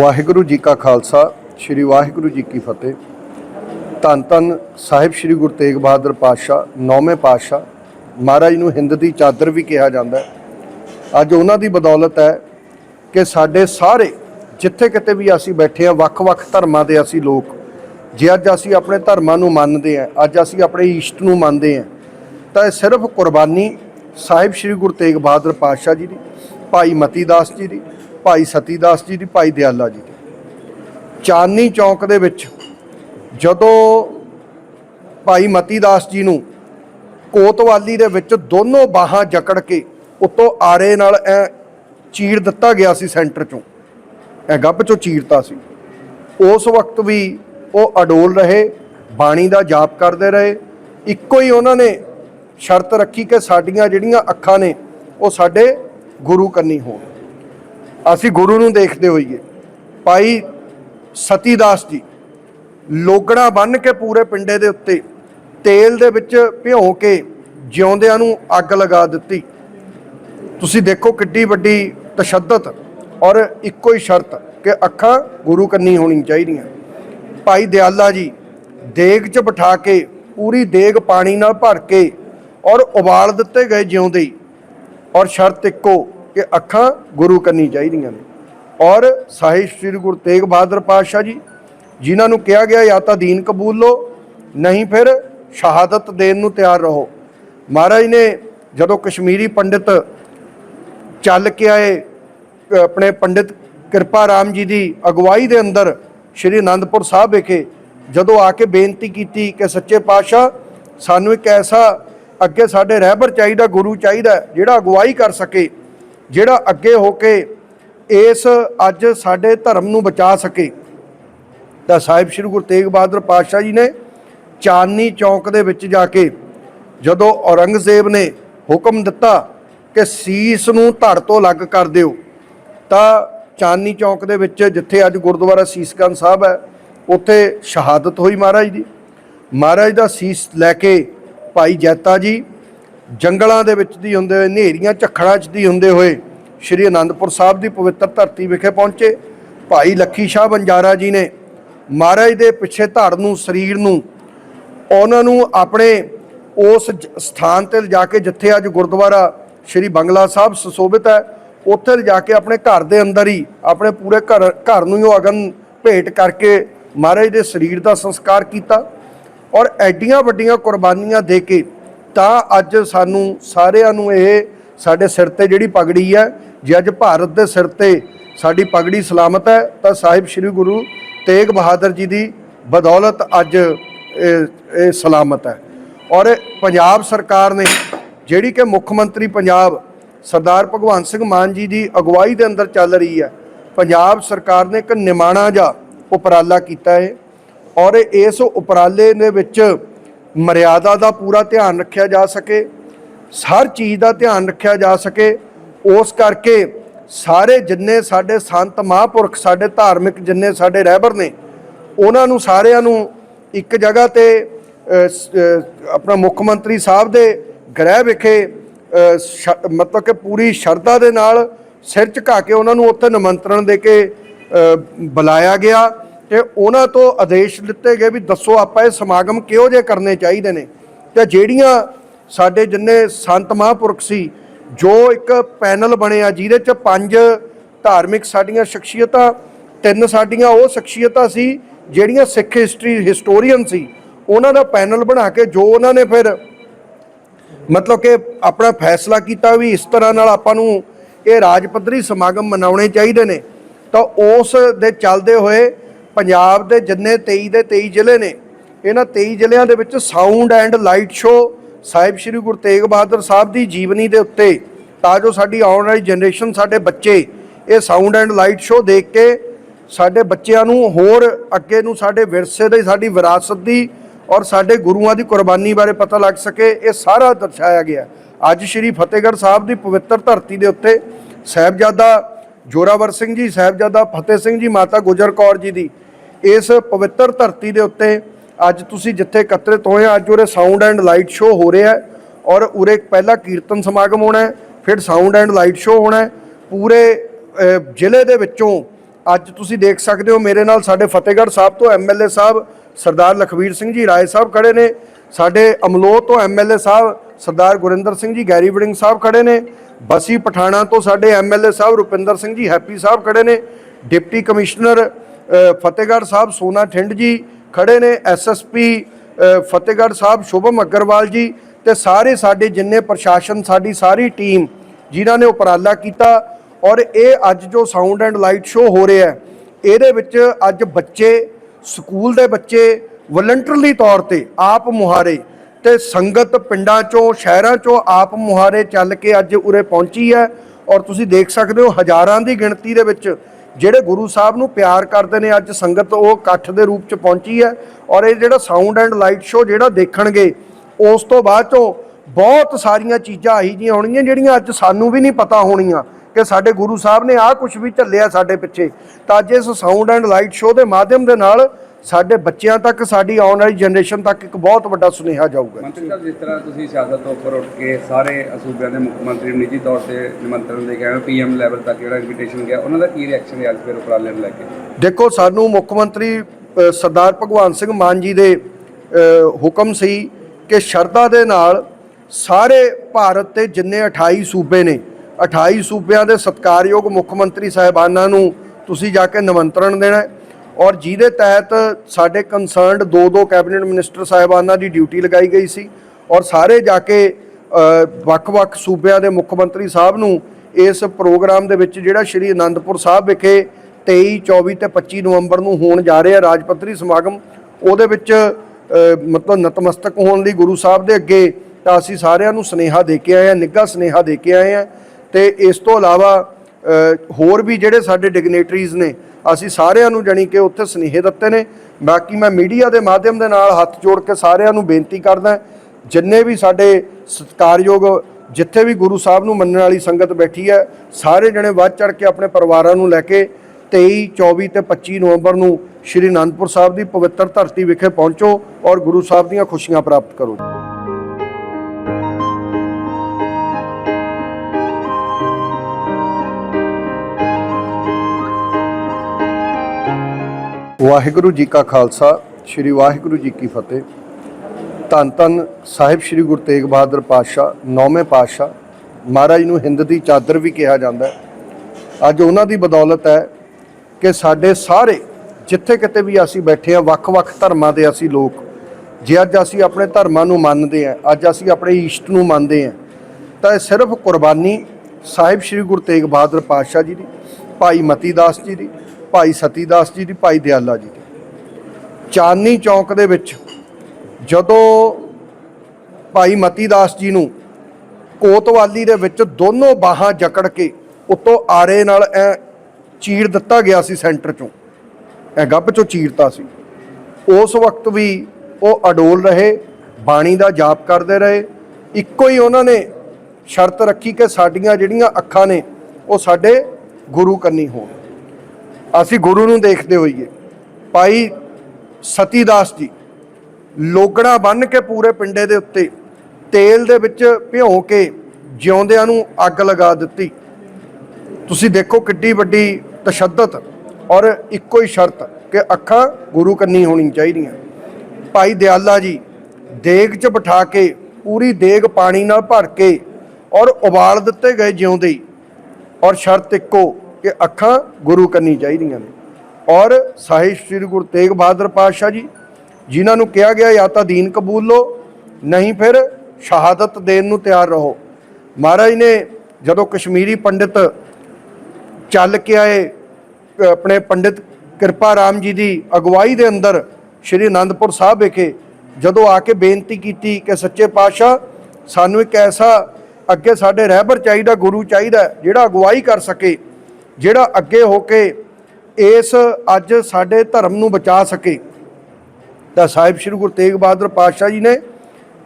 ਵਾਹਿਗੁਰੂ ਜੀ ਕਾ ਖਾਲਸਾ, ਸ੍ਰੀ ਵਾਹਿਗੁਰੂ ਜੀ ਕੀ ਫਤਿਹ। ਧੰਨ ਧੰਨ ਸਾਹਿਬ ਸ੍ਰੀ ਗੁਰੂ ਤੇਗ ਬਹਾਦਰ ਪਾਤਸ਼ਾਹ, ਨੌਵੇਂ ਪਾਤਸ਼ਾਹ, ਮਹਾਰਾਜ ਨੂੰ ਹਿੰਦ ਦੀ ਚਾਦਰ ਵੀ ਕਿਹਾ ਜਾਂਦਾ ਹੈ। ਅੱਜ ਉਹਨਾਂ ਦੀ ਬਦੌਲਤ ਹੈ ਕਿ ਸਾਡੇ ਸਾਰੇ, ਜਿੱਥੇ ਕਿਤੇ ਵੀ ਅਸੀਂ ਬੈਠੇ ਆ ਵੱਖ-ਵੱਖ ਧਰਮਾਂ ਦੇ ਅਸੀਂ ਲੋਕ, ਜੇ ਅੱਜ ਅਸੀਂ ਆਪਣੇ ਧਰਮਾਂ ਨੂੰ ਮੰਨਦੇ ਆ ਅੱਜ ਅਸੀਂ ਆਪਣੇ ਇਸ਼ਟ ਨੂੰ ਮੰਨਦੇ ਆ ਤਾਂ ਇਹ ਸਿਰਫ ਕੁਰਬਾਨੀ ਸਾਹਿਬ ਸ੍ਰੀ ਗੁਰੂ ਤੇਗ ਬਹਾਦਰ ਪਾਤਸ਼ਾਹ ਜੀ ਦੀ, ਭਾਈ ਮਤੀ ਦਾਸ ਜੀ ਦੀ ਭਾਈ ਸਤੀ ਦਾਸ ਜੀ ਦੀ, ਭਾਈ ਦਿਆਲਾ ਜੀ ਦੀ। ਚਾਂਦਨੀ ਚੌਕ ਦੇ ਵਿੱਚ ਜਦੋਂ ਭਾਈ ਮਤੀ ਦਾਸ ਜੀ ਨੂੰ ਕੋਤਵਾਲੀ ਦੇ ਵਿੱਚ ਦੋਨੋਂ ਬਾਹਾਂ ਜਕੜ ਕੇ ਉੱਤੋਂ ਆਰੇ ਨਾਲ ਐ ਚੀਰ ਦਿੱਤਾ ਗਿਆ ਸੀ ਸੈਂਟਰ ਚੋਂ, ਐ ਗੱਭ ਚੋਂ ਚੀਰਤਾ ਸੀ। ਉਸ ਵਕਤ ਵੀ ਉਹ ਅਡੋਲ ਰਹੇ, ਬਾਣੀ ਦਾ ਜਾਪ ਕਰਦੇ ਰਹੇ। ਇੱਕੋ ਹੀ ਉਹਨਾਂ ਨੇ ਸ਼ਰਤ ਰੱਖੀ ਕਿ ਸਾਡੀਆਂ ਜਿਹੜੀਆਂ ਅੱਖਾਂ ਨੇ, ਉਹ ਸਾਡੇ ਗੁਰੂ ਕੰਨੀ ਹੋਣ। ਅਸੀਂ ਗੁਰੂ ਨੂੰ ਦੇਖਦੇ ਹੋਈਏ, ਭਾਈ ਸਤੀਦਾਸ ਜੀ, ਲੋਗੜਾ ਬੰਨ ਕੇ ਪੂਰੇ ਪਿੰਡੇ ਦੇ ਉੱਤੇ ਤੇਲ ਦੇ ਵਿੱਚ ਭਿਉਂ ਕੇ ਜਿਉਂਦਿਆਂ ਨੂੰ ਅੱਗ ਲਗਾ ਦਿੱਤੀ। ਤੁਸੀਂ ਦੇਖੋ ਕਿੱਡੀ ਵੱਡੀ ਤਸ਼ੱਦਦ ਔਰ ਇੱਕੋ ਹੀ ਸ਼ਰਤ ਕਿ ਅੱਖਾਂ ਗੁਰੂ ਕੰਨੀ ਹੋਣੀ ਚਾਹੀਦੀਆਂ। ਭਾਈ ਦਿਆਲਾ ਜੀ, ਦੇਗ 'ਚ ਬਿਠਾ ਕੇ ਪੂਰੀ ਦੇਗ ਪਾਣੀ ਨਾਲ ਭਰ ਕੇ ਔਰ ਉਬਾਲ ਦਿੱਤੇ ਗਏ ਜਿਉਂਦੇ ਹੀ। ਔਰ ਸ਼ਰਤ ਇੱਕੋ ਕਿ ਅੱਖਾਂ ਗੁਰੂ ਕੰਨੀ ਚਾਹੀਦੀਆਂ ਨੇ। ਔਰ ਸਾਹਿਬ ਸ੍ਰੀ ਗੁਰੂ ਤੇਗ ਬਹਾਦਰ ਪਾਤਸ਼ਾਹ ਜੀ, ਜਿਨ੍ਹਾਂ ਨੂੰ ਕਿਹਾ ਗਿਆ ਜਾਂ ਤਾਂ ਦੀਨ ਕਬੂਲ ਲੋ ਨਹੀਂ ਫਿਰ ਸ਼ਹਾਦਤ ਦੇਣ ਨੂੰ ਤਿਆਰ ਰਹੋ। ਮਹਾਰਾਜ ਨੇ ਜਦੋਂ ਕਸ਼ਮੀਰੀ ਪੰਡਿਤ ਚੱਲ ਕੇ ਆਏ, ਆਪਣੇ ਪੰਡਿਤ ਕਿਰਪਾ ਰਾਮ ਜੀ ਦੀ ਅਗਵਾਈ ਦੇ ਅੰਦਰ ਸ਼੍ਰੀ ਅਨੰਦਪੁਰ ਸਾਹਿਬ ਵਿਖੇ, ਜਦੋਂ ਆ ਕੇ ਬੇਨਤੀ ਕੀਤੀ ਕਿ ਸੱਚੇ ਪਾਤਸ਼ਾਹ, ਸਾਨੂੰ ਇੱਕ ਐਸਾ ਅੱਗੇ ਸਾਡੇ ਰਹਿਬਰ ਚਾਹੀਦਾ, ਗੁਰੂ ਚਾਹੀਦਾ, ਜਿਹੜਾ ਅਗਵਾਈ ਕਰ ਸਕੇ ਜਿਹੜਾ ਅੱਗੇ ਹੋ ਕੇ ਇਸ ਅੱਜ ਸਾਡੇ ਧਰਮ ਨੂੰ ਬਚਾ ਸਕੇ, ਤਾਂ ਸਾਹਿਬ ਸ੍ਰੀ ਗੁਰੂ ਤੇਗ ਬਹਾਦਰ ਪਾਤਸ਼ਾਹ ਜੀ ਨੇ ਚਾਂਦਨੀ ਚੌਕ ਦੇ ਵਿੱਚ ਜਾ ਕੇ ਜਦੋਂ ਔਰੰਗਜ਼ੇਬ ਨੇ ਹੁਕਮ ਦਿੱਤਾ ਕਿ ਸੀਸ ਨੂੰ ਧੜ ਤੋਂ ਅਲੱਗ ਕਰ ਦਿਓ, ਤਾਂ ਚਾਂਦਨੀ ਚੌਕ ਦੇ ਵਿੱਚ ਜਿੱਥੇ ਅੱਜ ਗੁਰਦੁਆਰਾ ਸੀਸਗੰਜ ਸਾਹਿਬ ਹੈ, ਉੱਥੇ ਸ਼ਹਾਦਤ ਹੋਈ ਮਹਾਰਾਜ ਦੀ। ਮਹਾਰਾਜ ਦਾ ਸੀਸ ਲੈ ਕੇ ਭਾਈ ਜੈਤਾ ਜੀ ਜੰਗਲਾਂ ਦੇ ਵਿੱਚ ਦੀ ਹੁੰਦੇ ਹੋਏ, ਹਨੇਰੀਆਂ, ਝੱਖੜਾਂ 'ਚ ਦੀ ਹੁੰਦੇ ਹੋਏ ਸ਼੍ਰੀ ਅਨੰਦਪੁਰ ਸਾਹਿਬ ਦੀ ਪਵਿੱਤਰ ਧਰਤੀ ਵਿਖੇ ਪਹੁੰਚੇ। ਭਾਈ ਲੱਖੀ ਸ਼ਾਹ ਬੰਜਾਰਾ ਜੀ ਨੇ ਮਹਾਰਾਜ ਦੇ ਪਿੱਛੇ ਧੜ ਨੂੰ, ਸਰੀਰ ਨੂੰ, ਉਹਨਾਂ ਨੂੰ ਆਪਣੇ ਉਸ ਸਥਾਨ ਤੇ ਲਿਜਾ ਕੇ, ਜਿੱਥੇ ਅੱਜ ਗੁਰਦੁਆਰਾ ਸ਼੍ਰੀ ਬੰਗਲਾ ਸਾਹਿਬ ਸੁਸ਼ੋਭਿਤ ਹੈ, ਉੱਥੇ ਲਿਜਾ ਕੇ ਆਪਣੇ ਘਰ ਦੇ ਅੰਦਰ ਹੀ, ਆਪਣੇ ਪੂਰੇ ਘਰ ਘਰ ਨੂੰ ਹੀ ਉਹ ਅਗਨ ਭੇਟ ਕਰਕੇ ਮਹਾਰਾਜ ਦੇ ਸਰੀਰ ਦਾ ਸੰਸਕਾਰ ਕੀਤਾ। ਔਰ ਐਡੀਆਂ ਵੱਡੀਆਂ ਕੁਰਬਾਨੀਆਂ ਦੇ ਕੇ ਤਾਂ ਅੱਜ ਸਾਨੂੰ ਸਾਰਿਆਂ ਨੂੰ ਇਹ ਸਾਡੇ ਸਿਰ ਤੇ ਜਿਹੜੀ ਪਗੜੀ ਹੈ, ਜੇ ਅੱਜ ਭਾਰਤ ਦੇ ਸਿਰ ਤੇ ਸਾਡੀ ਪਗੜੀ ਸਲਾਮਤ ਹੈ, ਤਾਂ ਸਾਹਿਬ ਸ੍ਰੀ ਗੁਰੂ ਤੇਗ ਬਹਾਦਰ ਜੀ ਦੀ ਬਦੌਲਤ ਅੱਜ ਇਹ ਸਲਾਮਤ ਹੈ। ਔਰ ਪੰਜਾਬ ਸਰਕਾਰ ਨੇ ਜਿਹੜੀ ਕਿ ਮੁੱਖ ਮੰਤਰੀ ਪੰਜਾਬ ਸਰਦਾਰ ਭਗਵੰਤ ਸਿੰਘ ਮਾਨ ਜੀ ਦੀ ਅਗਵਾਈ ਦੇ ਅੰਦਰ ਚੱਲ ਰਹੀ ਹੈ, ਪੰਜਾਬ ਸਰਕਾਰ ਨੇ ਇੱਕ ਨਿਮਾਣਾ ਜਿਹਾ ਉਪਰਾਲਾ ਕੀਤਾ ਹੈ। ਔਰ ਇਸ ਉਪਰਾਲੇ ਦੇ ਵਿੱਚ ਮਰਿਆਦਾ ਦਾ ਪੂਰਾ ਧਿਆਨ ਰੱਖਿਆ ਜਾ ਸਕੇ, ਹਰ ਚੀਜ਼ ਦਾ ਧਿਆਨ ਰੱਖਿਆ ਜਾ ਸਕੇ। ਉਸ ਕਰਕੇ ਸਾਰੇ ਜਿੰਨੇ ਸਾਡੇ ਸੰਤ ਮਹਾਂਪੁਰਖ, ਸਾਡੇ ਧਾਰਮਿਕ ਜਿੰਨੇ ਸਾਡੇ ਰਹਿਬਰ ਨੇ, ਉਹਨਾਂ ਨੂੰ ਸਾਰਿਆਂ ਨੂੰ ਇੱਕ ਜਗ੍ਹਾ ਤੇ ਆਪਣਾ ਮੁੱਖ ਮੰਤਰੀ ਸਾਹਿਬ ਦੇ ਗ੍ਰਹਿ ਵਿਖੇ ਸ਼- ਮਤਲਬ ਕਿ ਪੂਰੀ ਸ਼ਰਧਾ ਦੇ ਨਾਲ ਸਿਰ ਝੁਕਾ ਕੇ ਉਹਨਾਂ ਨੂੰ ਉੱਥੇ ਨਿਮੰਤਰਣ ਦੇ ਕੇ ਬੁਲਾਇਆ ਗਿਆ। ਤੇ ਉਹਨਾਂ ਤੋਂ ਆਦੇਸ਼ ਦਿੱਤੇ ਗਏ ਵੀ ਦੱਸੋ ਆਪਾਂ ਇਹ ਸਮਾਗਮ ਕਿਹੋ ਜਿਹੇ ਕਰਨੇ ਚਾਹੀਦੇ ਨੇ। ਤੇ ਜਿਹੜੀਆਂ ਸਾਡੇ ਜਿੰਨੇ ਸੰਤ ਮਹਾਂਪੁਰਖ ਸੀ, ਜੋ ਇੱਕ ਪੈਨਲ ਬਣਿਆ ਜਿਹਦੇ ਚ ਪੰਜ ਧਾਰਮਿਕ ਸਾਡੀਆਂ ਸ਼ਖਸੀਅਤਾਂ, ਤਿੰਨ ਸਾਡੀਆਂ ਉਹ ਸ਼ਖਸੀਅਤਾਂ ਸੀ, ਜਿਹੜੀਆਂ ਸਿੱਖ ਹਿਸਟਰੀ, ਹਿਸਟੋਰੀਅਨ ਸੀ, ਉਹਨਾਂ ਦਾ ਪੈਨਲ ਬਣਾ ਕੇ ਜੋ ਉਹਨਾਂ ਨੇ ਫਿਰ ਮਤਲਬ ਕਿ ਆਪਣਾ ਫੈਸਲਾ ਕੀਤਾ ਵੀ ਇਸ ਤਰ੍ਹਾਂ ਨਾਲ ਆਪਾਂ ਨੂੰ ਇਹ ਰਾਜ ਪੱਧਰੀ ਸਮਾਗਮ ਮਨਾਉਣੇ ਚਾਹੀਦੇ ਨੇ। ਤਾਂ ਉਸ ਦੇ ਚੱਲਦੇ ਹੋਏ ਪੰਜਾਬ ਦੇ ਜਿੰਨੇ 23 ਦੇ 23 ਜ਼ਿਲ੍ਹੇ ਨੇ, ਇਹਨਾਂ 23 ਜ਼ਿਲ੍ਹਿਆਂ ਦੇ ਵਿੱਚ sound and light show Sahib Sri Guru Tegh Bahadur Sahib ਦੀ ਜੀਵਨੀ ਦੇ ਉੱਤੇ, ਤਾਂ ਜੋ ਸਾਡੀ ਆਉਣ ਵਾਲੀ ਜਨਰੇਸ਼ਨ ਸਾਡੇ ਬੱਚੇ ਇਹ ਸਾਊਂਡ ਐਂਡ ਲਾਈਟ ਸ਼ੋ ਦੇਖ ਕੇ ਸਾਡੇ ਬੱਚਿਆਂ ਨੂੰ ਹੋਰ ਅੱਗੇ ਨੂੰ ਸਾਡੇ ਵਿਰਸੇ ਦੀ, ਸਾਡੀ ਵਿਰਾਸਤ ਦੀ ਔਰ ਸਾਡੇ ਗੁਰੂਆਂ ਦੀ ਕੁਰਬਾਨੀ ਬਾਰੇ ਪਤਾ ਲੱਗ ਸਕੇ, ਇਹ ਸਾਰਾ ਦਰਸਾਇਆ ਗਿਆ। ਅੱਜ ਸ਼੍ਰੀ ਫਤਿਹਗੜ੍ਹ ਸਾਹਿਬ ਦੀ ਪਵਿੱਤਰ ਧਰਤੀ ਦੇ ਉੱਤੇ ਸਾਹਿਬਜ਼ਾਦਾ ਜੋਰਾਵਰ ਸਿੰਘ ਜੀ, ਸਾਹਿਬਜ਼ਾਦਾ ਫਤਿਹ ਸਿੰਘ ਜੀ, ਮਾਤਾ ਗੁਜਰ ਕੌਰ ਜੀ ਦੀ ਇਸ ਪਵਿੱਤਰ ਧਰਤੀ ਦੇ ਉੱਤੇ ਅੱਜ ਤੁਸੀਂ ਜਿੱਥੇ ਇਕੱਤਰਿਤ ਹੋਏ ਆ, ਅੱਜ ਉਰੇ ਸਾਊਂਡ ਐਂਡ ਲਾਈਟ ਸ਼ੋ ਹੋ ਰਿਹਾ ਹੈ ਔਰ ਉਰੇ ਪਹਿਲਾ ਕੀਰਤਨ ਸਮਾਗਮ ਹੋਣਾ ਹੈ, ਫਿਰ ਸਾਊਂਡ ਐਂਡ ਲਾਈਟ ਸ਼ੋ ਹੋਣਾ ਹੈ। ਪੂਰੇ ਜ਼ਿਲ੍ਹੇ ਦੇ ਵਿੱਚੋਂ ਅੱਜ ਤੁਸੀਂ ਦੇਖ ਸਕਦੇ ਹੋ, ਮੇਰੇ ਨਾਲ ਸਾਡੇ ਫਤਿਹਗੜ੍ਹ ਸਾਹਿਬ ਤੋਂ ਐਮਐਲਏ ਸਾਹਿਬ ਸਰਦਾਰ ਲਖਵੀਰ ਸਿੰਘ ਜੀ ਰਾਏ ਸਾਹਿਬ ਖੜੇ ਨੇ। ਸਾਡੇ ਅਮਲੋਹ ਤੋਂ ਐਮਐਲਏ ਸਾਹਿਬ ਸਰਦਾਰ ਗੁਰਿੰਦਰ ਸਿੰਘ ਜੀ, ਗੈਰੀ ਵੜਿੰਗ ਸਾਹਿਬ ਖੜੇ ਨੇ। ਬਸੀ ਪਠਾਣਾ ਤੋਂ ਸਾਡੇ ਐਮਐਲਏ ਸਾਹਿਬ ਰੁਪਿੰਦਰ ਸਿੰਘ ਜੀ, ਹੈਪੀ ਸਾਹਿਬ ਖੜੇ ਨੇ। ਡਿਪਟੀ ਕਮਿਸ਼ਨਰ ਫਤਿਹਗੜ੍ਹ ਸਾਹਿਬ ਸੋਨਾ ਠਿੰਡ ਜੀ ਖੜੇ ਨੇ ਐਸਐਸਪੀ ਫਤਿਹਗੜ੍ਹ ਸਾਹਿਬ ਸ਼ੁਭਮ ਅਗਰਵਾਲ ਜੀ ਤੇ ਸਾਰੇ ਸਾਡੇ ਜਿੰਨੇ ਪ੍ਰਸ਼ਾਸਨ, ਸਾਡੀ ਸਾਰੀ ਟੀਮ ਜਿਨ੍ਹਾਂ ਨੇ ਉਪਰਾਲਾ ਕੀਤਾ ਔਰ ਇਹ ਅੱਜ ਜੋ ਸਾਊਂਡ ਐਂਡ ਲਾਈਟ ਸ਼ੋ ਹੋ ਰਿਹਾ ਹੈ, ਇਹਦੇ ਵਿੱਚ ਅੱਜ ਬੱਚੇ, ਸਕੂਲ ਦੇ ਬੱਚੇ ਵਲੰਟਰਲੀ ਤੌਰ ਤੇ ਆਪ ਮੁਹਾਰੇ ਤੇ ਸੰਗਤ ਪਿੰਡਾਂ ਚੋਂ, ਸ਼ਹਿਰਾਂ ਚੋਂ ਆਪ ਮੁਹਾਰੇ ਚੱਲ ਕੇ ਅੱਜ ਉਰੇ ਪਹੁੰਚੀ ਹੈ ਔਰ ਤੁਸੀਂ ਦੇਖ ਸਕਦੇ ਹੋ ਹਜ਼ਾਰਾਂ ਦੀ ਗਿਣਤੀ ਦੇ ਵਿੱਚ ਜਿਹੜੇ ਗੁਰੂ ਸਾਹਿਬ ਨੂੰ ਪਿਆਰ ਕਰਦੇ ਨੇ, ਅੱਜ ਸੰਗਤ ਉਹ ਇਕੱਠ ਦੇ ਰੂਪ ਚ ਪਹੁੰਚੀ ਹੈ ਔਰ ਇਹ ਜਿਹੜਾ ਸਾਊਂਡ ਐਂਡ ਲਾਈਟ ਸ਼ੋ ਜਿਹੜਾ ਦੇਖਣਗੇ, ਉਸ ਤੋਂ ਬਾਅਦ ਚੋਂ ਬਹੁਤ ਸਾਰੀਆਂ ਚੀਜ਼ਾਂ ਆਹੀ ਜੀਆਂ ਹੋਣਗੀਆਂ ਜਿਹੜੀਆਂ ਅੱਜ ਸਾਨੂੰ ਵੀ ਨਹੀਂ ਪਤਾ ਹੋਣੀਆਂ ਕਿ ਸਾਡੇ ਗੁਰੂ ਸਾਹਿਬ ਨੇ ਆਹ ਕੁਝ ਵੀ ਝੱਲਿਆ ਸਾਡੇ ਪਿੱਛੇ। ਤਾਂ ਅੱਜ ਇਸ ਸਾਊਂਡ ਐਂਡ ਲਾਈਟ ਸ਼ੋ ਦੇ ਮਾਧਿਅਮ ਦੇ ਨਾਲ ਸਾਡੇ ਬੱਚਿਆਂ ਤੱਕ ਸਾਡੀ ਆਉਣ ਵਾਲੀ ਜਨਰੇਸ਼ਨ ਤੱਕ ਇੱਕ ਬਹੁਤ ਵੱਡਾ ਸੁਨੇਹਾ ਜਾਊਗਾ। ਮੰਤਰੀ ਸਾਹਿਬ ਜਿਸ ਤਰ੍ਹਾਂ ਤੁਸੀਂ ਸਿਆਸਤ ਤੋਂ ਉੱਪਰ ਉੱਠ ਕੇ ਸਾਰੇ ਅਸੂਬਿਆਂ ਦੇ ਮੁੱਖ ਮੰਤਰੀ ਨਿੱਜੀ ਤੌਰ ਤੇ ਨਿਮੰਤਰਣ ਦੇ ਗਏ ਪੀਐਮ ਲੈਵਲ ਤੱਕ ਜਿਹੜਾ ਇਨਵੀਟੇਸ਼ਨ ਗਿਆ ਉਹਨਾਂ ਦਾ ਕੀ ਰਿਐਕਸ਼ਨ ਹੈ ਅੱਜ ਫਿਰ ਉਪਰਾਲੇ ਨੂੰ ਲੈ ਕੇ? ਦੇਖੋ ਸਾਨੂੰ ਮੁੱਖ ਮੰਤਰੀ ਸਰਦਾਰ ਭਗਵਾਨ ਸਿੰਘ ਮਾਨ ਜੀ ਦੇ ਹੁਕਮ ਸੀ ਕਿ ਸ਼ਰਧਾ ਦੇ ਨਾਲ ਸਾਰੇ ਭਾਰਤ ਤੇ ਜਿੰਨੇ 28 ਸੂਬੇ ਨੇ 28 ਸੂਬਿਆਂ ਦੇ ਸਤਿਕਾਰਯੋਗ ਮੁੱਖ ਮੰਤਰੀ ਸਾਹਿਬਾਨਾਂ ਨੂੰ ਤੁਸੀਂ ਜਾ ਕੇ ਨਿਮੰਤਰਣ ਦੇਣਾ ਔਰ ਜਿਹਦੇ ਤਹਿਤ ਸਾਡੇ ਕੰਸਰਨਡ ਦੋ ਦੋ ਕੈਬਨਿਟ ਮਿਨਿਸਟਰ ਸਾਹਿਬਾਨਾਂ ਦੀ ਡਿਊਟੀ ਲਗਾਈ ਗਈ ਸੀ ਔਰ ਸਾਰੇ ਜਾ ਕੇ ਵੱਖ-ਵੱਖ ਸੂਬਿਆਂ ਦੇ ਮੁੱਖ ਮੰਤਰੀ ਸਾਹਿਬ ਨੂੰ ਇਸ ਪ੍ਰੋਗਰਾਮ ਦੇ ਵਿੱਚ ਜਿਹੜਾ ਸ਼੍ਰੀ ਅਨੰਦਪੁਰ ਸਾਹਿਬ ਵਿਖੇ 23 24 ਤੇ 25 ਨਵੰਬਰ ਨੂੰ ਹੋਣ ਜਾ ਰਿਹਾ ਰਾਜ ਪੱਧਰੀ ਸਮਾਗਮ, ਉਹਦੇ ਵਿੱਚ ਮਤਲਬ ਨਤਮਸਤਕ ਹੋਣ ਲਈ ਗੁਰੂ ਸਾਹਿਬ ਦੇ ਅੱਗੇ ਤਾਂ ਅਸੀਂ ਸਾਰਿਆਂ ਨੂੰ ਸਨੇਹਾ ਦੇ ਕੇ ਆਏ ਹਾਂ, ਨਿੱਘਾ ਸਨੇਹਾ ਦੇ ਕੇ ਆਏ ਹਾਂ ਤੇ ਇਸ ਤੋਂ ਇਲਾਵਾ ਹੋਰ ਵੀ ਜਿਹੜੇ ਸਾਡੇ ਡਿਗਨੇਟਰੀਜ਼ ਨੇ, ਅਸੀਂ ਸਾਰਿਆਂ ਨੂੰ ਜਾਣੀ ਕਿ ਉੱਥੇ ਸਨੇਹੇ ਦਿੱਤੇ ਨੇ। ਬਾਕੀ ਮੈਂ ਮੀਡੀਆ ਦੇ ਮਾਧਿਅਮ ਦੇ ਨਾਲ ਹੱਥ ਜੋੜ ਕੇ ਸਾਰਿਆਂ ਨੂੰ ਬੇਨਤੀ ਕਰਦਾ, ਜਿੰਨੇ ਵੀ ਸਾਡੇ ਸਤਿਕਾਰਯੋਗ, ਜਿੱਥੇ ਵੀ ਗੁਰੂ ਸਾਹਿਬ ਨੂੰ ਮੰਨਣ ਵਾਲੀ ਸੰਗਤ ਬੈਠੀ ਹੈ, ਸਾਰੇ ਜਣੇ ਵੱਧ ਚੜ ਕੇ ਆਪਣੇ ਪਰਿਵਾਰਾਂ ਨੂੰ ਲੈ ਕੇ 23 24 ਤੇ 25 ਨਵੰਬਰ ਨੂੰ ਸ਼੍ਰੀ ਅਨੰਦਪੁਰ ਸਾਹਿਬ ਦੀ ਪਵਿੱਤਰ ਧਰਤੀ ਵਿਖੇ ਪਹੁੰਚੋ ਔਰ ਗੁਰੂ ਸਾਹਿਬ ਦੀਆਂ ਖੁਸ਼ੀਆਂ ਪ੍ਰਾਪਤ ਕਰੋ। ਵਾਹਿਗੁਰੂ ਜੀ ਕਾ ਖਾਲਸਾ, ਸ੍ਰੀ ਵਾਹਿਗੁਰੂ ਜੀ ਕੀ ਫਤਿਹ। ਧੰਨ ਧੰਨ ਸਾਹਿਬ ਸ੍ਰੀ ਗੁਰੂ ਤੇਗ ਬਹਾਦਰ ਪਾਤਸ਼ਾਹ, ਨੌਵੇਂ ਪਾਤਸ਼ਾਹ, ਮਹਾਰਾਜ ਨੂੰ ਹਿੰਦ ਦੀ ਚਾਦਰ ਵੀ ਕਿਹਾ ਜਾਂਦਾ ਹੈ। ਅੱਜ ਉਹਨਾਂ ਦੀ ਬਦੌਲਤ ਹੈ ਕਿ ਸਾਡੇ ਸਾਰੇ, ਜਿੱਥੇ ਕਿਤੇ ਵੀ ਅਸੀਂ ਬੈਠੇ ਆ ਵੱਖ-ਵੱਖ ਧਰਮਾਂ ਦੇ ਅਸੀਂ ਲੋਕ, ਜੇ ਅੱਜ ਅਸੀਂ ਆਪਣੇ ਧਰਮਾਂ ਨੂੰ ਮੰਨਦੇ ਆ ਅੱਜ ਅਸੀਂ ਆਪਣੇ ਈਸ਼ਟ ਨੂੰ ਮੰਨਦੇ ਆ ਤਾਂ ਇਹ ਸਿਰਫ ਕੁਰਬਾਨੀ ਸਾਹਿਬ ਸ੍ਰੀ ਗੁਰੂ ਤੇਗ ਬਹਾਦਰ ਪਾਤਸ਼ਾਹ ਜੀ ਦੀ, ਭਾਈ ਮਤੀ ਦਾਸ ਜੀ ਦੀ ਭਾਈ ਸਤੀ ਦਾਸ ਜੀ ਦੀ, ਭਾਈ ਦਿਆਲਾ ਜੀ ਦੀ। ਚਾਂਦਨੀ ਚੌਕ ਦੇ ਵਿੱਚ ਜਦੋਂ ਭਾਈ ਮਤੀ ਦਾਸ ਜੀ ਨੂੰ ਕੋਤਵਾਲੀ ਦੇ ਵਿੱਚ ਦੋਨੋਂ ਬਾਹਾਂ ਜਕੜ ਕੇ ਉੱਤੋਂ ਆਰੇ ਨਾਲ ਐ ਚੀਰ ਦਿੱਤਾ ਗਿਆ ਸੀ ਸੈਂਟਰ ਚੋਂ। ਐ ਗੱਭ ਚੋਂ ਚੀਰਤਾ ਸੀ। ਉਸ ਵਕਤ ਵੀ ਉਹ ਅਡੋਲ ਰਹੇ, ਬਾਣੀ ਦਾ ਜਾਪ ਕਰਦੇ ਰਹੇ। ਇੱਕੋ ਹੀ ਉਹਨਾਂ ਨੇ ਸ਼ਰਤ ਰੱਖੀ ਕਿ ਸਾਡੀਆਂ ਜਿਹੜੀਆਂ ਅੱਖਾਂ ਨੇ, ਉਹ ਸਾਡੇ ਗੁਰੂ ਕੰਨੀ ਹੋਣ। ਅਸੀਂ ਗੁਰੂ ਨੂੰ ਦੇਖਦੇ ਹੋਈਏ, ਭਾਈ ਸਤੀਦਾਸ ਜੀ, ਲੋਗੜਾ ਬੰਨ ਕੇ ਪੂਰੇ ਪਿੰਡੇ ਦੇ ਉੱਤੇ ਤੇਲ ਦੇ ਵਿੱਚ ਭਿਉਂ ਕੇ ਜਿਉਂਦਿਆਂ ਨੂੰ ਅੱਗ ਲਗਾ ਦਿੱਤੀ। ਤੁਸੀਂ ਦੇਖੋ ਕਿੱਡੀ ਵੱਡੀ ਤਸ਼ੱਦਦ ਔਰ ਇੱਕੋ ਹੀ ਸ਼ਰਤ ਕਿ ਅੱਖਾਂ ਗੁਰੂ ਕੰਨੀ ਹੋਣੀ ਚਾਹੀਦੀਆਂ। ਭਾਈ ਦਿਆਲਾ ਜੀ, ਦੇਗ 'ਚ ਬਿਠਾ ਕੇ ਪੂਰੀ ਦੇਗ ਪਾਣੀ ਨਾਲ ਭਰ ਕੇ ਔਰ ਉਬਾਲ ਦਿੱਤੇ ਗਏ ਜਿਉਂਦੇ ਹੀ। ਔਰ ਸ਼ਰਤ ਇੱਕੋ ਕਿ ਅੱਖਾਂ ਗੁਰੂ ਕੰਨੀ ਚਾਹੀਦੀਆਂ ਨੇ। ਔਰ ਸਾਹਿਬ ਸ੍ਰੀ ਗੁਰੂ ਤੇਗ ਬਹਾਦਰ ਪਾਤਸ਼ਾਹ ਜੀ, ਜਿਨ੍ਹਾਂ ਨੂੰ ਕਿਹਾ ਗਿਆ ਜਾਂ ਤਾਂ ਦੀਨ ਕਬੂਲ ਲਓ, ਨਹੀਂ ਫਿਰ ਸ਼ਹਾਦਤ ਦੇਣ ਨੂੰ ਤਿਆਰ ਰਹੋ। ਮਹਾਰਾਜ ਨੇ ਜਦੋਂ ਕਸ਼ਮੀਰੀ ਪੰਡਿਤ ਚੱਲ ਕੇ ਆਏ, ਆਪਣੇ ਪੰਡਿਤ ਕਿਰਪਾ ਰਾਮ ਜੀ ਦੀ ਅਗਵਾਈ ਦੇ ਅੰਦਰ ਸ਼੍ਰੀ ਅਨੰਦਪੁਰ ਸਾਹਿਬ ਵਿਖੇ, ਜਦੋਂ ਆ ਕੇ ਬੇਨਤੀ ਕੀਤੀ ਕਿ ਸੱਚੇ ਪਾਤਸ਼ਾਹ, ਸਾਨੂੰ ਇੱਕ ਐਸਾ ਅੱਗੇ ਸਾਡੇ ਰਹਿਬਰ ਚਾਹੀਦਾ, ਗੁਰੂ ਚਾਹੀਦਾ, ਜਿਹੜਾ ਅਗਵਾਈ ਕਰ ਸਕੇ। ਜਿਹੜਾ ਅੱਗੇ ਹੋ ਕੇ ਇਸ ਅੱਜ ਸਾਡੇ ਧਰਮ ਨੂੰ ਬਚਾ ਸਕੇ, ਤਾਂ ਸਾਹਿਬ ਸ੍ਰੀ ਗੁਰੂ ਤੇਗ ਬਹਾਦਰ ਪਾਤਸ਼ਾਹ ਜੀ ਨੇ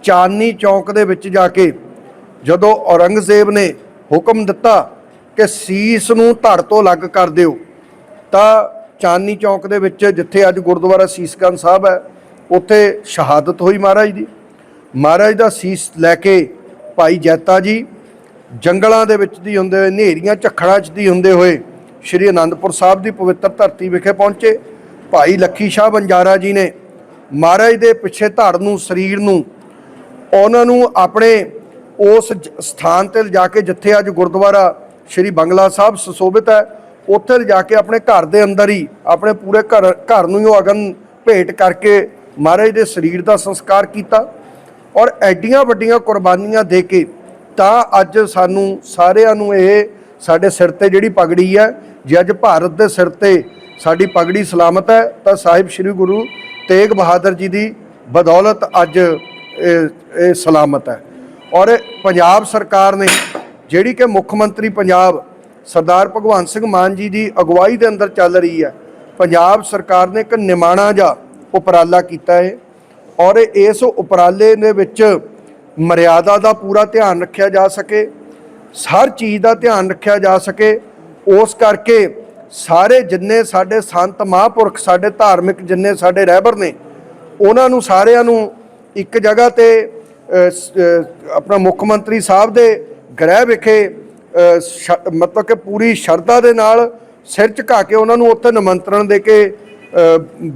ਚਾਂਦਨੀ ਚੌਕ ਦੇ ਵਿੱਚ ਜਾ ਕੇ ਜਦੋਂ ਔਰੰਗਜ਼ੇਬ ਨੇ ਹੁਕਮ ਦਿੱਤਾ ਕਿ ਸੀਸ ਨੂੰ ਧੜ ਤੋਂ ਅਲੱਗ ਕਰ ਦਿਓ, ਤਾਂ ਚਾਂਦਨੀ ਚੌਕ ਦੇ ਵਿੱਚ ਜਿੱਥੇ ਅੱਜ ਗੁਰਦੁਆਰਾ ਸੀਸਗੰਜ ਸਾਹਿਬ ਹੈ, ਉੱਥੇ ਸ਼ਹਾਦਤ ਹੋਈ ਮਹਾਰਾਜ ਦੀ। ਮਹਾਰਾਜ ਦਾ ਸੀਸ ਲੈ ਕੇ ਭਾਈ ਜੈਤਾ ਜੀ ਜੰਗਲਾਂ ਦੇ ਵਿੱਚ ਦੀ ਹੁੰਦੇ ਹੋਏ, ਹਨੇਰੀਆਂ, ਝੱਖੜਾਂ 'ਚ ਦੀ ਹੁੰਦੇ ਹੋਏ ਸ਼੍ਰੀ ਅਨੰਦਪੁਰ ਸਾਹਿਬ ਦੀ ਪਵਿੱਤਰ ਧਰਤੀ ਵਿਖੇ ਪਹੁੰਚੇ। ਭਾਈ ਲੱਖੀ ਸ਼ਾਹ ਬੰਜਾਰਾ ਜੀ ਨੇ ਮਹਾਰਾਜ ਦੇ ਪਿੱਛੇ ਧੜ ਨੂੰ, ਸਰੀਰ ਨੂੰ, ਉਹਨਾਂ ਨੂੰ ਆਪਣੇ ਉਸ ਸਥਾਨ ਤੇ ਲਿਜਾ ਕੇ, ਜਿੱਥੇ ਅੱਜ ਗੁਰਦੁਆਰਾ ਸ਼੍ਰੀ ਬੰਗਲਾ ਸਾਹਿਬ ਸੁਸ਼ੋਭਿਤ ਹੈ, ਉੱਥੇ ਲਿਜਾ ਕੇ ਆਪਣੇ ਘਰ ਦੇ ਅੰਦਰ ਹੀ, ਆਪਣੇ ਪੂਰੇ ਘਰ ਘਰ ਨੂੰ ਹੀ ਉਹ ਅਗਨ ਭੇਟ ਕਰਕੇ ਮਹਾਰਾਜ ਦੇ ਸਰੀਰ ਦਾ ਸੰਸਕਾਰ ਕੀਤਾ। ਔਰ ਐਡੀਆਂ ਵੱਡੀਆਂ ਕੁਰਬਾਨੀਆਂ ਦੇ ਕੇ ਤਾਂ ਅੱਜ ਸਾਨੂੰ ਸਾਰਿਆਂ ਨੂੰ ਇਹ ਸਾਡੇ ਸਿਰ ਤੇ ਜਿਹੜੀ ਪਗੜੀ ਹੈ, ਜੇ ਅੱਜ ਭਾਰਤ ਦੇ ਸਿਰ ਤੇ ਸਾਡੀ ਪਗੜੀ ਸਲਾਮਤ ਹੈ, ਤਾਂ ਸਾਹਿਬ ਸ੍ਰੀ ਗੁਰੂ ਤੇਗ ਬਹਾਦਰ ਜੀ ਦੀ ਬਦੌਲਤ ਅੱਜ ਇਹ ਇਹ ਸਲਾਮਤ ਹੈ। ਔਰ ਪੰਜਾਬ ਸਰਕਾਰ ਨੇ ਜਿਹੜੀ ਕਿ ਮੁੱਖ ਮੰਤਰੀ ਪੰਜਾਬ ਸਰਦਾਰ ਭਗਵੰਤ ਸਿੰਘ ਮਾਨ ਜੀ ਦੀ ਅਗਵਾਈ ਦੇ ਅੰਦਰ ਚੱਲ ਰਹੀ ਹੈ, ਪੰਜਾਬ ਸਰਕਾਰ ਨੇ ਇੱਕ ਨਿਮਾਣਾ ਜਿਹਾ ਉਪਰਾਲਾ ਕੀਤਾ ਹੈ। ਔਰ ਇਸ ਉਪਰਾਲੇ ਦੇ ਵਿੱਚ ਮਰਿਆਦਾ ਦਾ ਪੂਰਾ ਧਿਆਨ ਰੱਖਿਆ ਜਾ ਸਕੇ, ਹਰ ਚੀਜ਼ ਦਾ ਧਿਆਨ ਰੱਖਿਆ ਜਾ ਸਕੇ। ਉਸ ਕਰਕੇ ਸਾਰੇ ਜਿੰਨੇ ਸਾਡੇ ਸੰਤ ਮਹਾਂਪੁਰਖ, ਸਾਡੇ ਧਾਰਮਿਕ ਜਿੰਨੇ ਸਾਡੇ ਰਹਿਬਰ ਨੇ, ਉਹਨਾਂ ਨੂੰ ਸਾਰਿਆਂ ਨੂੰ ਇੱਕ ਜਗ੍ਹਾ ਤੇ ਆਪਣਾ ਮੁੱਖ ਮੰਤਰੀ ਸਾਹਿਬ ਦੇ ਗ੍ਰਹਿ ਵਿਖੇ ਸ਼- ਮਤਲਬ ਕਿ ਪੂਰੀ ਸ਼ਰਧਾ ਦੇ ਨਾਲ ਸਿਰ ਝੁਕਾ ਕੇ ਉਹਨਾਂ ਨੂੰ ਉੱਥੇ ਨਿਮੰਤਰਣ ਦੇ ਕੇ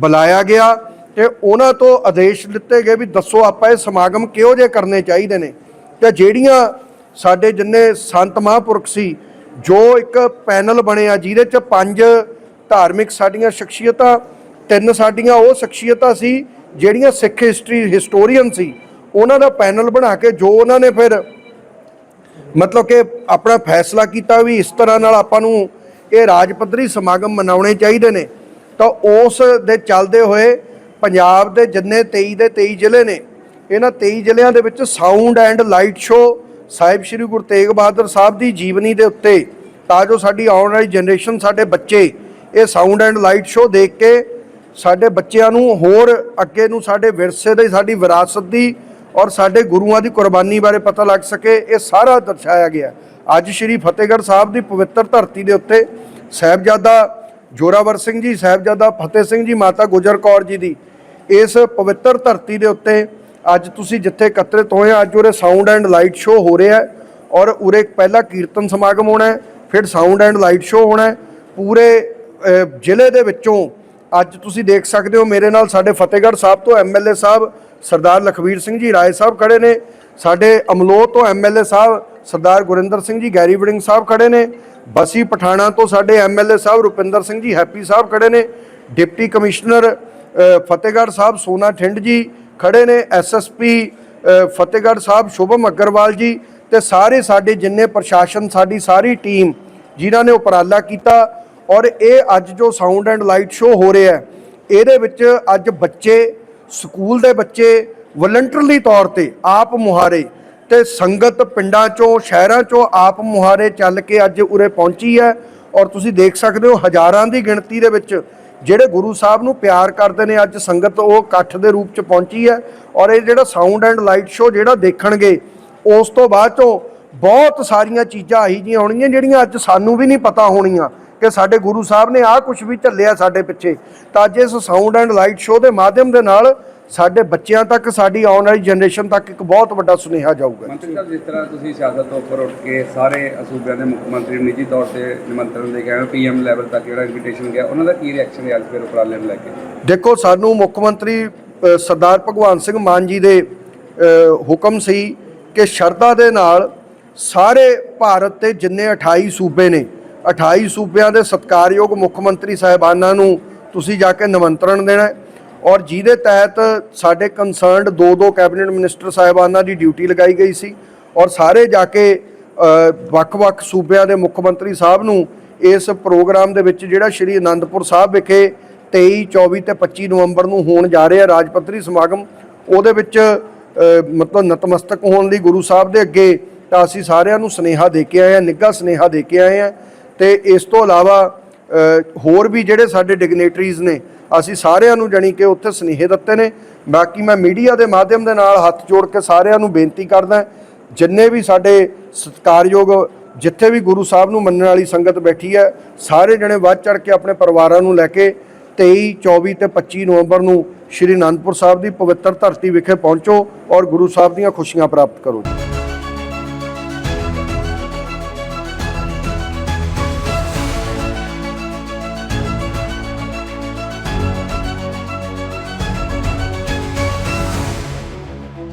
ਬੁਲਾਇਆ ਗਿਆ। ਤੇ ਉਹਨਾਂ ਤੋਂ ਆਦੇਸ਼ ਦਿੱਤੇ ਗਏ ਵੀ ਦੱਸੋ ਆਪਾਂ ਇਹ ਸਮਾਗਮ ਕਿਹੋ ਜਿਹੇ ਕਰਨੇ ਚਾਹੀਦੇ ਨੇ। ਤੇ ਜਿਹੜੀਆਂ ਸਾਡੇ ਜਿੰਨੇ ਸੰਤ ਮਹਾਂਪੁਰਖ ਸੀ, ਜੋ ਇੱਕ ਪੈਨਲ ਬਣਿਆ ਜਿਹਦੇ ਚ ਪੰਜ ਧਾਰਮਿਕ ਸਾਡੀਆਂ ਸ਼ਖਸੀਅਤਾਂ, ਤਿੰਨ ਸਾਡੀਆਂ ਉਹ ਸ਼ਖਸੀਅਤਾਂ ਸੀ, ਜਿਹੜੀਆਂ ਸਿੱਖ ਹਿਸਟਰੀ, ਹਿਸਟੋਰੀਅਨ ਸੀ, ਉਹਨਾਂ ਦਾ ਪੈਨਲ ਬਣਾ ਕੇ ਜੋ ਉਹਨਾਂ ਨੇ ਫਿਰ ਮਤਲਬ ਕਿ ਆਪਣਾ ਫੈਸਲਾ ਕੀਤਾ ਵੀ ਇਸ ਤਰ੍ਹਾਂ ਨਾਲ ਆਪਾਂ ਨੂੰ ਇਹ ਰਾਜ ਪੱਧਰੀ ਸਮਾਗਮ ਮਨਾਉਣੇ ਚਾਹੀਦੇ ਨੇ। ਤਾਂ ਉਸ ਦੇ ਚੱਲਦੇ ਹੋਏ ਪੰਜਾਬ ਦੇ ਜਿੰਨੇ 23 ਦੇ 23 ਜ਼ਿਲ੍ਹੇ ਨੇ, ਇਹਨਾਂ 23 ਜ਼ਿਲ੍ਹਿਆਂ ਦੇ ਵਿੱਚ sound and light show Sahib Sri Guru Tegh Bahadur Sahib ਦੀ ਜੀਵਨੀ ਦੇ ਉੱਤੇ, ਤਾਂ ਜੋ ਸਾਡੀ ਆਉਣ ਵਾਲੀ ਜਨਰੇਸ਼ਨ ਸਾਡੇ ਬੱਚੇ ਇਹ ਸਾਊਂਡ ਐਂਡ ਲਾਈਟ ਸ਼ੋ ਦੇਖ ਕੇ ਸਾਡੇ ਬੱਚਿਆਂ ਨੂੰ ਹੋਰ ਅੱਗੇ ਨੂੰ ਸਾਡੇ ਵਿਰਸੇ ਦੀ, ਸਾਡੀ ਵਿਰਾਸਤ ਦੀ ਔਰ ਸਾਡੇ ਗੁਰੂਆਂ ਦੀ ਕੁਰਬਾਨੀ ਬਾਰੇ ਪਤਾ ਲੱਗ ਸਕੇ, ਇਹ ਸਾਰਾ ਦਰਸਾਇਆ ਗਿਆ। ਅੱਜ ਸ਼੍ਰੀ ਫਤਿਹਗੜ੍ਹ ਸਾਹਿਬ ਦੀ ਪਵਿੱਤਰ ਧਰਤੀ ਦੇ ਉੱਤੇ ਸਾਹਿਬਜ਼ਾਦਾ ਜੋਰਾਵਰ ਸਿੰਘ ਜੀ, ਸਾਹਿਬਜ਼ਾਦਾ ਫਤਿਹ ਸਿੰਘ ਜੀ, ਮਾਤਾ ਗੁਜਰ ਕੌਰ ਜੀ ਦੀ ਇਸ ਪਵਿੱਤਰ ਧਰਤੀ ਦੇ ਉੱਤੇ ਅੱਜ ਤੁਸੀਂ ਜਿੱਥੇ ਇਕੱਤਰਿਤ ਹੋਏ ਆ, ਅੱਜ ਉਰੇ ਸਾਊਂਡ ਐਂਡ ਲਾਈਟ ਸ਼ੋ ਹੋ ਰਿਹਾ ਹੈ ਔਰ ਉਰੇ ਪਹਿਲਾ ਕੀਰਤਨ ਸਮਾਗਮ ਹੋਣਾ ਹੈ, ਫਿਰ ਸਾਊਂਡ ਐਂਡ ਲਾਈਟ ਸ਼ੋ ਹੋਣਾ ਹੈ। ਪੂਰੇ ਜ਼ਿਲ੍ਹੇ ਦੇ ਵਿੱਚੋਂ ਅੱਜ ਤੁਸੀਂ ਦੇਖ ਸਕਦੇ ਹੋ, ਮੇਰੇ ਨਾਲ ਸਾਡੇ ਫਤਿਹਗੜ੍ਹ ਸਾਹਿਬ ਤੋਂ ਐਮਐਲਏ ਸਾਹਿਬ ਸਰਦਾਰ ਲਖਵੀਰ ਸਿੰਘ ਜੀ ਰਾਏ ਸਾਹਿਬ ਖੜੇ ਨੇ। ਸਾਡੇ ਅਮਲੋਹ ਤੋਂ ਐਮਐਲਏ ਸਾਹਿਬ ਸਰਦਾਰ ਗੁਰਿੰਦਰ ਸਿੰਘ ਜੀ, ਗੈਰੀ ਵੜਿੰਗ ਸਾਹਿਬ ਖੜੇ ਨੇ। ਬਸੀ ਪਠਾਣਾ ਤੋਂ ਸਾਡੇ ਐਮਐਲਏ ਸਾਹਿਬ ਰੁਪਿੰਦਰ ਸਿੰਘ ਜੀ, ਹੈਪੀ ਸਾਹਿਬ ਖੜੇ ਨੇ। ਡਿਪਟੀ ਕਮਿਸ਼ਨਰ ਫਤਿਹਗੜ੍ਹ ਸਾਹਿਬ ਸੋਨਾ ਠਿੰਡ ਜੀ ਖੜੇ ਨੇ ਐਸਐਸਪੀ ਫਤਿਹਗੜ੍ਹ ਸਾਹਿਬ ਸ਼ੁਭਮ ਅਗਰਵਾਲ ਜੀ ਤੇ ਸਾਰੇ ਸਾਡੇ ਜਿੰਨੇ ਪ੍ਰਸ਼ਾਸਨ, ਸਾਡੀ ਸਾਰੀ ਟੀਮ ਜਿਨ੍ਹਾਂ ਨੇ ਉਪਰਾਲਾ ਕੀਤਾ ਔਰ ਇਹ ਅੱਜ ਜੋ ਸਾਊਂਡ ਐਂਡ ਲਾਈਟ ਸ਼ੋਅ ਹੋ ਰਿਹਾ ਹੈ, ਇਹਦੇ ਵਿੱਚ ਅੱਜ ਬੱਚੇ, ਸਕੂਲ ਦੇ ਬੱਚੇ ਵਲੰਟਰਲੀ ਤੌਰ ਤੇ ਆਪ ਮੁਹਾਰੇ ਤੇ ਸੰਗਤ ਪਿੰਡਾਂ ਚੋਂ, ਸ਼ਹਿਰਾਂ ਚੋਂ ਆਪ ਮੁਹਾਰੇ ਚੱਲ ਕੇ ਅੱਜ ਉਰੇ ਪਹੁੰਚੀ ਹੈ ਔਰ ਤੁਸੀਂ ਦੇਖ ਸਕਦੇ ਹੋ ਹਜ਼ਾਰਾਂ ਦੀ ਗਿਣਤੀ ਦੇ ਵਿੱਚ ਜਿਹੜੇ ਗੁਰੂ ਸਾਹਿਬ ਨੂੰ ਪਿਆਰ ਕਰਦੇ ਨੇ, ਅੱਜ ਸੰਗਤ ਉਹ ਇਕੱਠ ਦੇ ਰੂਪ ਚ ਪਹੁੰਚੀ ਹੈ ਔਰ ਇਹ ਜਿਹੜਾ ਸਾਊਂਡ ਐਂਡ ਲਾਈਟ ਸ਼ੋ ਜਿਹੜਾ ਦੇਖਣਗੇ, ਉਸ ਤੋਂ ਬਾਅਦ ਚੋਂ ਬਹੁਤ ਸਾਰੀਆਂ ਚੀਜ਼ਾਂ ਆਹੀ ਜੀਆਂ ਹੋਣਗੀਆਂ ਜਿਹੜੀਆਂ ਅੱਜ ਸਾਨੂੰ ਵੀ ਨਹੀਂ ਪਤਾ ਹੋਣੀਆਂ ਕਿ ਸਾਡੇ ਗੁਰੂ ਸਾਹਿਬ ਨੇ ਆਹ ਕੁਝ ਵੀ ਝੱਲਿਆ ਸਾਡੇ ਪਿੱਛੇ। ਤਾਂ ਅੱਜ ਇਸ ਸਾਊਂਡ ਐਂਡ ਲਾਈਟ ਸ਼ੋ ਦੇ ਮਾਧਿਅਮ ਦੇ ਨਾਲ ਸਾਡੇ ਬੱਚਿਆਂ ਤੱਕ ਸਾਡੀ ਆਉਣ ਵਾਲੀ ਜਨਰੇਸ਼ਨ ਤੱਕ ਇੱਕ ਬਹੁਤ ਵੱਡਾ ਸੁਨੇਹਾ ਜਾਊਗਾ। ਮੰਤਰੀ ਸਾਹਿਬ ਜਿਸ ਤਰ੍ਹਾਂ ਤੁਸੀਂ ਸਿਆਸਤ ਤੋਂ ਉੱਪਰ ਉੱਠ ਕੇ ਸਾਰੇ ਅਸੂਬਿਆਂ ਦੇ ਮੁੱਖ ਮੰਤਰੀ ਨੂੰ ਨਿੱਜੀ ਤੌਰ ਤੇ ਨਿਮੰਤਰਣ ਦੇ ਆਏ ਪੀਐਮ ਲੈਵਲ ਤੱਕ ਜਿਹੜਾ ਇਨਵੀਟੇਸ਼ਨ ਗਿਆ ਉਹਨਾਂ ਦਾ ਕੀ ਰਿਐਕਸ਼ਨ ਹੈ ਅੱਜ ਫਿਰ ਉਪਰਾਲੇ ਨੂੰ ਲੈ ਕੇ? ਦੇਖੋ ਸਾਨੂੰ ਮੁੱਖ ਮੰਤਰੀ ਸਰਦਾਰ ਭਗਵੰਤ ਸਿੰਘ ਮਾਨ ਜੀ ਦੇ ਹੁਕਮ ਸੀ ਕਿ ਸ਼ਰਧਾ ਦੇ ਨਾਲ ਸਾਰੇ ਭਾਰਤ ਤੇ ਜਿੰਨੇ 28 ਸੂਬੇ ਨੇ 28 ਸੂਬਿਆਂ ਦੇ ਸਤਕਾਰਯੋਗ ਮੁੱਖ ਮੰਤਰੀ ਸਾਹਿਬਾਨਾਂ ਨੂੰ ਤੁਸੀਂ ਜਾ ਕੇ ਨਿਮੰਤਰਣ ਦੇਣਾ ਔਰ ਜਿਹਦੇ ਤਹਿਤ ਸਾਡੇ ਕੰਸਰਨਡ ਦੋ ਦੋ ਕੈਬਨਿਟ ਮਿਨਿਸਟਰ ਸਾਹਿਬਾਨਾਂ ਦੀ ਡਿਊਟੀ ਲਗਾਈ ਗਈ ਸੀ ਔਰ ਸਾਰੇ ਜਾ ਕੇ ਵੱਖ-ਵੱਖ ਸੂਬਿਆਂ ਦੇ ਮੁੱਖ ਮੰਤਰੀ ਸਾਹਿਬ ਨੂੰ ਇਸ ਪ੍ਰੋਗਰਾਮ ਦੇ ਵਿੱਚ ਜਿਹੜਾ ਸ਼੍ਰੀ ਅਨੰਦਪੁਰ ਸਾਹਿਬ ਵਿਖੇ 23 24 ਤੇ 25 ਨਵੰਬਰ ਨੂੰ ਹੋਣ ਜਾ ਰਿਹਾ ਰਾਜ ਪੱਧਰੀ ਸਮਾਗਮ, ਉਹਦੇ ਵਿੱਚ ਮਤਲਬ ਨਤਮਸਤਕ ਹੋਣ ਲਈ ਗੁਰੂ ਸਾਹਿਬ ਦੇ ਅੱਗੇ ਤਾਂ ਅਸੀਂ ਸਾਰਿਆਂ ਨੂੰ ਸਨੇਹਾ ਦੇ ਕੇ ਆਏ ਆ ਨਿੱਘਾ ਸਨੇਹਾ ਦੇ ਕੇ ਆਏ ਆ ਤੇ ਇਸ ਤੋਂ ਇਲਾਵਾ ਹੋਰ ਵੀ ਜਿਹੜੇ ਸਾਡੇ ਡਿਗਨੇਟਰੀਜ਼ ਨੇ, ਅਸੀਂ ਸਾਰਿਆਂ ਨੂੰ ਜਾਣੀ ਕਿ ਉੱਥੇ ਸਨੇਹੇ ਦਿੱਤੇ ਨੇ। ਬਾਕੀ ਮੈਂ ਮੀਡੀਆ ਦੇ ਮਾਧਿਅਮ ਦੇ ਨਾਲ ਹੱਥ ਜੋੜ ਕੇ ਸਾਰਿਆਂ ਨੂੰ ਬੇਨਤੀ ਕਰਦਾ ਜਿੰਨੇ ਵੀ ਸਾਡੇ ਸਤਿਕਾਰਯੋਗ, ਜਿੱਥੇ ਵੀ ਗੁਰੂ ਸਾਹਿਬ ਨੂੰ ਮੰਨਣ ਵਾਲੀ ਸੰਗਤ ਬੈਠੀ ਹੈ, ਸਾਰੇ ਜਣੇ ਵੱਧ ਚੜ ਕੇ ਆਪਣੇ ਪਰਿਵਾਰਾਂ ਨੂੰ ਲੈ ਕੇ 23 24 ਤੇ 25 ਨਵੰਬਰ ਨੂੰ ਸ਼੍ਰੀ ਅਨੰਦਪੁਰ ਸਾਹਿਬ ਦੀ ਪਵਿੱਤਰ ਧਰਤੀ ਵਿਖੇ ਪਹੁੰਚੋ ਔਰ ਗੁਰੂ ਸਾਹਿਬ ਦੀਆਂ ਖੁਸ਼ੀਆਂ ਪ੍ਰਾਪਤ ਕਰੋ